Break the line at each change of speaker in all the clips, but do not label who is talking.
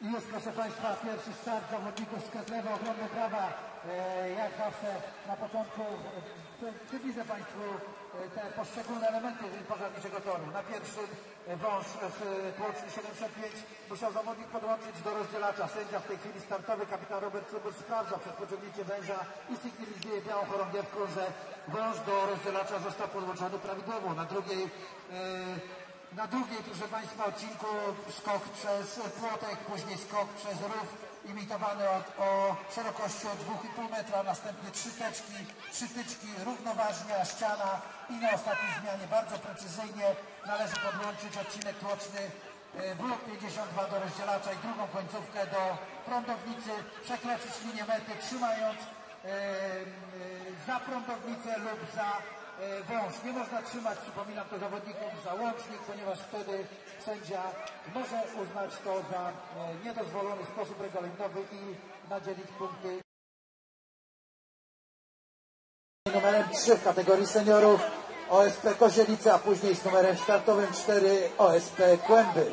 I już proszę Państwa pierwszy start zawodników z Ketlewa, ogromne brawa. E, jak zawsze na początku e, przybliżę Państwu e, te poszczególne elementy pożarniczego toru. Na pierwszym e, wąż e, tłoczny 75 musiał zawodnik podłączyć do rozdzielacza. Sędzia w tej chwili startowy, kapitan Robert Cubur sprawdza przed pociągnięciem węża i sygnalizuje białą chorągiewką, że wąż do rozdzielacza został podłączony prawidłowo. Na drugiej e, na drugiej, proszę Państwa, odcinku skok przez płotek, później skok przez rów imitowany od, o szerokości od 2,5 metra, następnie trzy teczki, trzy tyczki, równoważnia, ściana i na ostatniej zmianie bardzo precyzyjnie. Należy podłączyć odcinek tłoczny e, W52 do rozdzielacza i drugą końcówkę do prądownicy, przekroczyć linię mety trzymając za prądownicę lub za e, wąż. Nie można trzymać, przypominam to zawodnikom, za łącznik, ponieważ wtedy sędzia może uznać to za e, niedozwolony sposób regulaminowy i nadzielić punkty numerem 3 w kategorii seniorów OSP Kozielice, a później z numerem startowym 4 OSP Kłęby.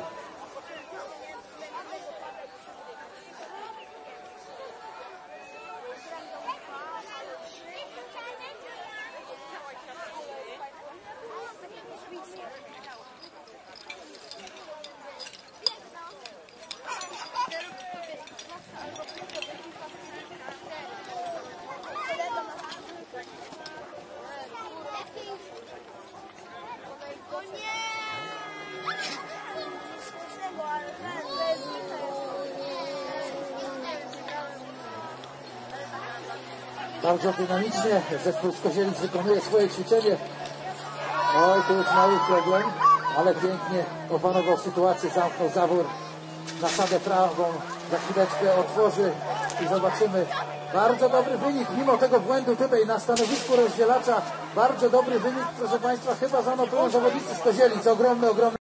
Bardzo dynamicznie zespół z Kozielic wykonuje swoje ćwiczenie. Oj, tu jest mały problem, ale pięknie opanował sytuację, zamknął zawór na sadę prawą. Za chwileczkę otworzy i zobaczymy. Bardzo dobry wynik, mimo tego błędu tutaj na stanowisku rozdzielacza. Bardzo dobry wynik, proszę Państwa, chyba zanotują zawodnicy z Kozielic. Ogromny, ogromny.